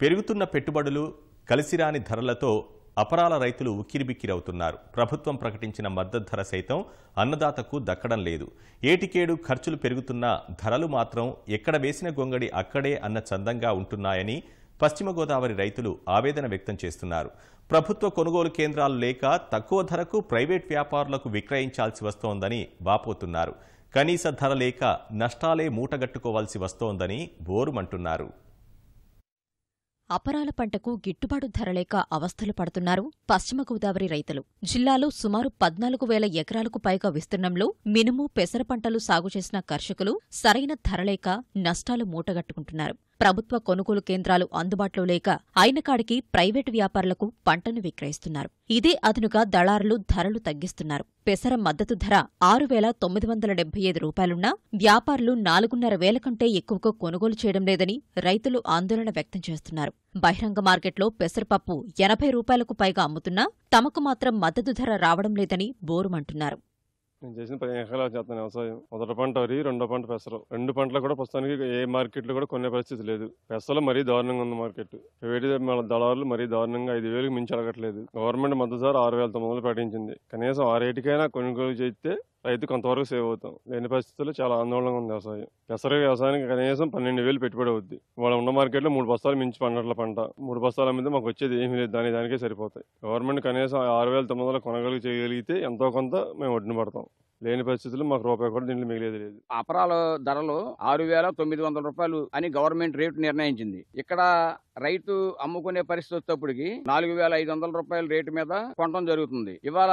పెరుగుతున్న పెట్టుబడులు కలిసిరాని ధరలతో అపరాల రైతులు ఉక్కిరిబిక్కిరవుతున్నారు. ప్రభుత్వం ప్రకటించిన మద్దతు ధర సైతం అన్నదాతకు దక్కడం లేదు. ఏటికేడు ఖర్చులు పెరుగుతున్నా ధరలు మాత్రం ఎక్కడ వేసిన గొంగడి అక్కడే అన్న చందంగా ఉంటున్నాయని పశ్చిమ గోదావరి రైతులు ఆవేదన వ్యక్తం చేస్తున్నారు. ప్రభుత్వ కొనుగోలు కేంద్రాలు లేక తక్కువ ధరకు ప్రైవేట్ వ్యాపారులకు విక్రయించాల్సి వస్తోందని వాపోతున్నారు. కనీస ధర లేక నష్టాలే మూటగట్టుకోవాల్సి వస్తోందని బోరుమంటున్నారు. అపరాల పంటకు గిట్టుబాటు ధర లేక అవస్థలు పడుతున్నారు పశ్చిమ గోదావరి రైతులు. జిల్లాలో సుమారు పద్నాలుగు వేల ఎకరాలకు పైగా విస్తీర్ణంలో మినుము పెసర పంటలు సాగు చేసిన కర్షకులు సరైన ధర లేక నష్టాలు మూటగట్టుకుంటున్నారు. ప్రభుత్వ కొనుగోలు కేంద్రాలు అందుబాటులో లేక అయినకాడికి ప్రైవేటు వ్యాపారులకు పంటను విక్రయిస్తున్నారు. ఇదే అదనుగా దళారులు ధరలు తగ్గిస్తున్నారు. పెసర మద్దతు ధర ఆరు వేల తొమ్మిది వందల డెబ్బై ఐదు రూపాయలున్నా వ్యాపారులు నాలుగున్నర వేల కంటే ఎక్కువగా కొనుగోలు చేయడం లేదని రైతులు ఆందోళన వ్యక్తం చేస్తున్నారు. బహిరంగ మార్కెట్లో పెసరపప్పు ఎనభై రూపాయలకు పైగా అమ్ముతున్నా తమకు మాత్రం మద్దతు ధర రావడం లేదని బోరుమంటున్నారు. నేను చేసిన పది ఎకరాలు చేస్తాను వ్యవసాయం మొదటి పంట వరి రెండో పంట పెసరు. రెండు పంటలు కూడా ప్రస్తుతానికి ఏ మార్కెట్లో కూడా కొనే పరిస్థితి లేదు. పెసలు మరీ దారుణంగా ఉంది మార్కెట్. ప్రైవేట్ మన దళారులు మరీ దారుణంగా ఐదు వేలకు మించి అడగట్లేదు. గవర్నమెంట్ మద్దతు సార్ ఆరు వేల తొమ్మిది వందలు ప్రకటించింది కనీసం ఆ రేటుకైనా కొనుగోలు చేస్తే రైతు కొంతవరకు సేవ్ అవుతాం. లేని పరిస్థితుల్లో చాలా ఆందోళనగా ఉంది వ్యవసాయం. పెసర వ్యవసాయానికి కనీసం పన్నెండు వేలు పెట్టుబడి అవుద్ది. వాళ్ళ ఉన్న మార్కెట్లో మూడు బస్తాలు మించి పండట్ల పంట. మూడు బస్తాల మీద మాకు వచ్చేది ఏమీ లేదు. దాని దానికే సరిపోతాయి. గవర్నమెంట్ కనీసం ఆరు వేల తొమ్మిది వందలు కొనగలిగి చేయగలిగితే ఎంతో కొంత మేము ఒడ్డున పడతాం. లేని పరిస్థితుల్లో మాకు రూపాయి కూడా దీంట్లో మిగిలేదు లేదు. అపరాల ధరలు ఆరు వేల తొమ్మిది వందల రూపాయలు అని గవర్నమెంట్ రేటు నిర్ణయించింది. ఇక్కడ రైతు అమ్ముకునే పరిస్థితి వచ్చేప్పటికి నాలుగు వేల ఐదు వందల రూపాయల రేటు మీద కొనడం జరుగుతుంది. ఇవాళ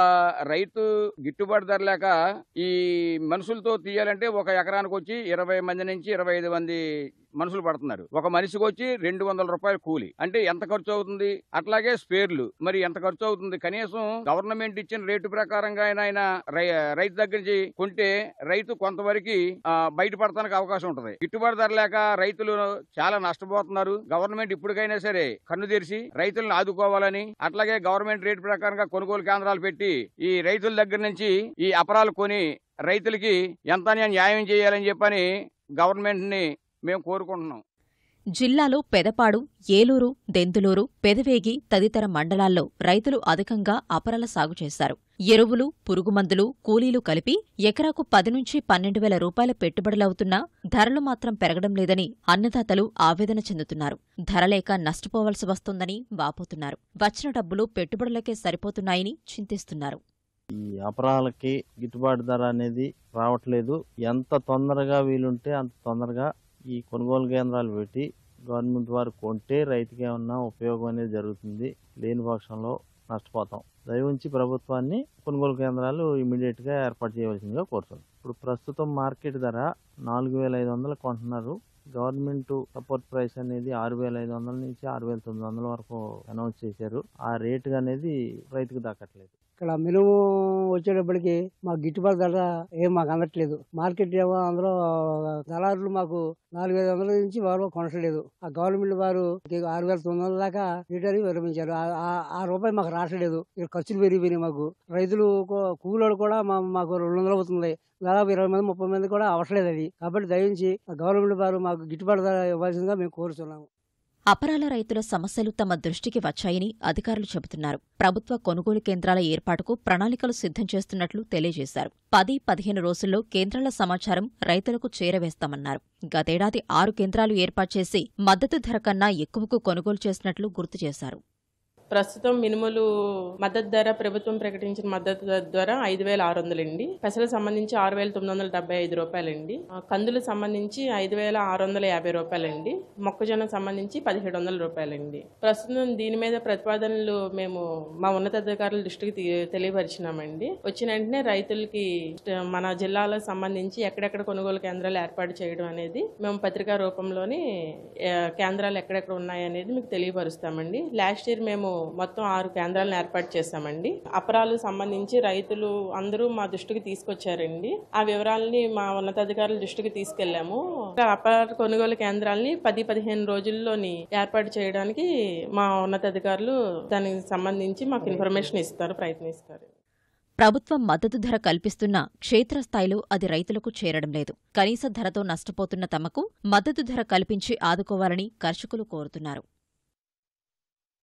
రైతు గిట్టుబాటు ధర లేక ఈ మనుషులతో తీయాలంటే ఒక ఎకరానికి వచ్చి ఇరవై మంది నుంచి ఇరవై ఐదు మంది మనుషులు పడుతున్నారు. ఒక మనిషికి వచ్చి రెండు వందల రూపాయలు కూలి. అంటే ఎంత ఖర్చు అవుతుంది? అట్లాగే స్పేర్లు. మరి ఎంత ఖర్చు అవుతుంది? కనీసం గవర్నమెంట్ ఇచ్చిన రేటు ప్రకారంగా ఆయన ఆయన రై- రైతు దగ్గర నుంచి కొంటే రైతు కొంతవరకు ఆ, బయటపడటానికి అవకాశం ఉంటుంది. గిట్టుబాటు ధర లేక రైతులు చాలా నష్టపోతున్నారు. గవర్నమెంట్ ఇప్పటికైనా సరే కన్ను తెరిచి రైతులను ఆదుకోవాలని అట్లాగే గవర్నమెంట్ రేటు ప్రకారంగా కొనుగోలు కేంద్రాలు పెట్టి ఈ రైతుల దగ్గర నుంచి ఈ అపరాలు కొని రైతులకి ఎంత న్యాయం చేయాలని చెప్పని గవర్నమెంట్ని మేము కోరుకుంటున్నాం. జిల్లాలో పెదపాడు ఏలూరు దెందులూరు పెదవేగి తదితర మండలాల్లో రైతులు అధికంగా అపరాల సాగు చేశారు. ఎరువులు పురుగుమందులు కూలీలు కలిపి ఎకరాకు పది నుంచి పన్నెండు వేల రూపాయల పెట్టుబడులవుతున్నా ధరలు మాత్రం పెరగడం లేదని అన్నదాతలు ఆవేదన చెందుతున్నారు. ధర లేక నష్టపోవలసి వస్తోందని వాపోతున్నారు. వచ్చిన డబ్బులు పెట్టుబడులకే సరిపోతున్నాయని చింతిస్తున్నారు. ఈ అపరాలకి గిట్టుబాటు ధర అనేది రావట్లేదు. ఎంత తొందరగా వీలుంటే అంత తొందరగా ఈ కొనుగోలు కేంద్రాలు పెట్టి గవర్నమెంట్ వారు కొంటే రైతుకి ఏమన్నా ఉపయోగం అనేది జరుగుతుంది లేని పక్షంలో నష్టపోతాం. దయవుంచి ప్రభుత్వాన్ని కొనుగోలు కేంద్రాలు ఇమీడియట్గా ఏర్పాటు చేయవలసిందిగా కోరుతున్నాం. ఇప్పుడు ప్రస్తుతం మార్కెట్ ధర నాలుగు వేల ఐదు వందలు కొంటున్నారు. గవర్నమెంట్ సపోర్ట్ ప్రైస్ అనేది ఆరు వేల ఐదు వందల నుంచి ఆరు వేల తొమ్మిది వందల వరకు అనౌన్స్ చేశారు. ఆ రేటు అనేది రైతుకు దక్కట్లేదు. ఇక్కడ మినుము వచ్చేటప్పటికి మాకు గిట్టుబాటు ధర ఏం మాకు అందట్లేదు. మార్కెట్ ఏమో అందులో దళారులు మాకు నాలుగు వేల వందల నుంచి వారు కొనట్లేదు. ఆ గవర్నమెంట్ వారు ఆరు వేల తొమ్మిది వందల దాకా లీటర్ విరమించారు. ఆ- రూపాయి మాకు రావట్లేదు. ఇక్కడ ఖర్చులు పెరిగిపోయినాయి మాకు. రైతులు కూలోడు కూడా మాకు రెండు వందలు అవుతుంది. దాదాపు ఇరవై మంది ముప్పై మంది కూడా అవసరం లేదు అది. కాబట్టి దయించి ఆ గవర్నమెంట్ వారు మాకు గిట్టుబాటు ధర ఇవ్వాల్సిందిగా మేము కోరుతున్నాము అపరాల రైతుల సమస్యలు తమ దృష్టికి వచ్చాయని అధికారులు చెబుతున్నారు. ప్రభుత్వ కొనుగోలు కేంద్రాల ఏర్పాటుకు ప్రణాళికలు సిద్ధం చేస్తున్నట్లు తెలియజేశారు. పది పదిహేను రోజుల్లో కేంద్రాల సమాచారం రైతులకు చేరవేస్తామన్నారు. గతేడాది ఆరు కేంద్రాలు ఏర్పాటు చేసి మద్దతు ధర కన్నా ఎక్కువకు కొనుగోలు చేసినట్లు గుర్తు చేశారు. ప్రస్తుతం మినుములు మద్దతు ధర ప్రభుత్వం ప్రకటించిన మద్దతు ధర ఐదు వేల ఆరు వందలండి పెసలకు సంబంధించి ఆరు వేల తొమ్మిది వందల డెబ్బై ఐదు రూపాయలండి ఆ, కందులకు సంబంధించి ఐదు వేల ఆరు వందల యాభై రూపాయలండి మొక్కజొన్న సంబంధించి పదిహేడు వందల రూపాయలండి ప్రస్తుతం దీని మీద ప్రతిపాదనలు మేము మా ఉన్నతాధికారుల దృష్టికి తెలియపరిచినామండి. వచ్చిన వెంటనే రైతులకి మన జిల్లాలకు సంబంధించి ఎక్కడెక్కడ కొనుగోలు కేంద్రాలు ఏర్పాటు చేయడం అనేది మేము పత్రికా రూపంలోని కేంద్రాలు ఎక్కడెక్కడ ఉన్నాయి అనేది మీకు తెలియపరుస్తామండి. లాస్ట్ ఇయర్ మేము మొత్తం ఆరు కేంద్రాలను ఏర్పాటు చేశామండి. అపరాలు సంబంధించి రైతులు అందరూ మా దృష్టికి తీసుకొచ్చారండి. ఆ వివరాలని మా ఉన్నతాధికారుల దృష్టికి తీసుకెళ్ళాము అపరాల కొనుగోలు కేంద్రాలని పది పదిహేను రోజుల్లోని ఏర్పాటు చేయడానికి మా ఉన్నతాధికారులు దానికి సంబంధించి మాకు ఇన్ఫర్మేషన్ ఇస్తారు ప్రయత్నిస్తారు. ప్రభుత్వం మద్దతు ధర కల్పిస్తున్నా క్షేత్రస్థాయిలో అది రైతులకు చేరడం లేదు. కనీస ధరతో నష్టపోతున్న తమకు మద్దతు ధర కల్పించి ఆదుకోవాలని కర్షకులు కోరుతున్నారు.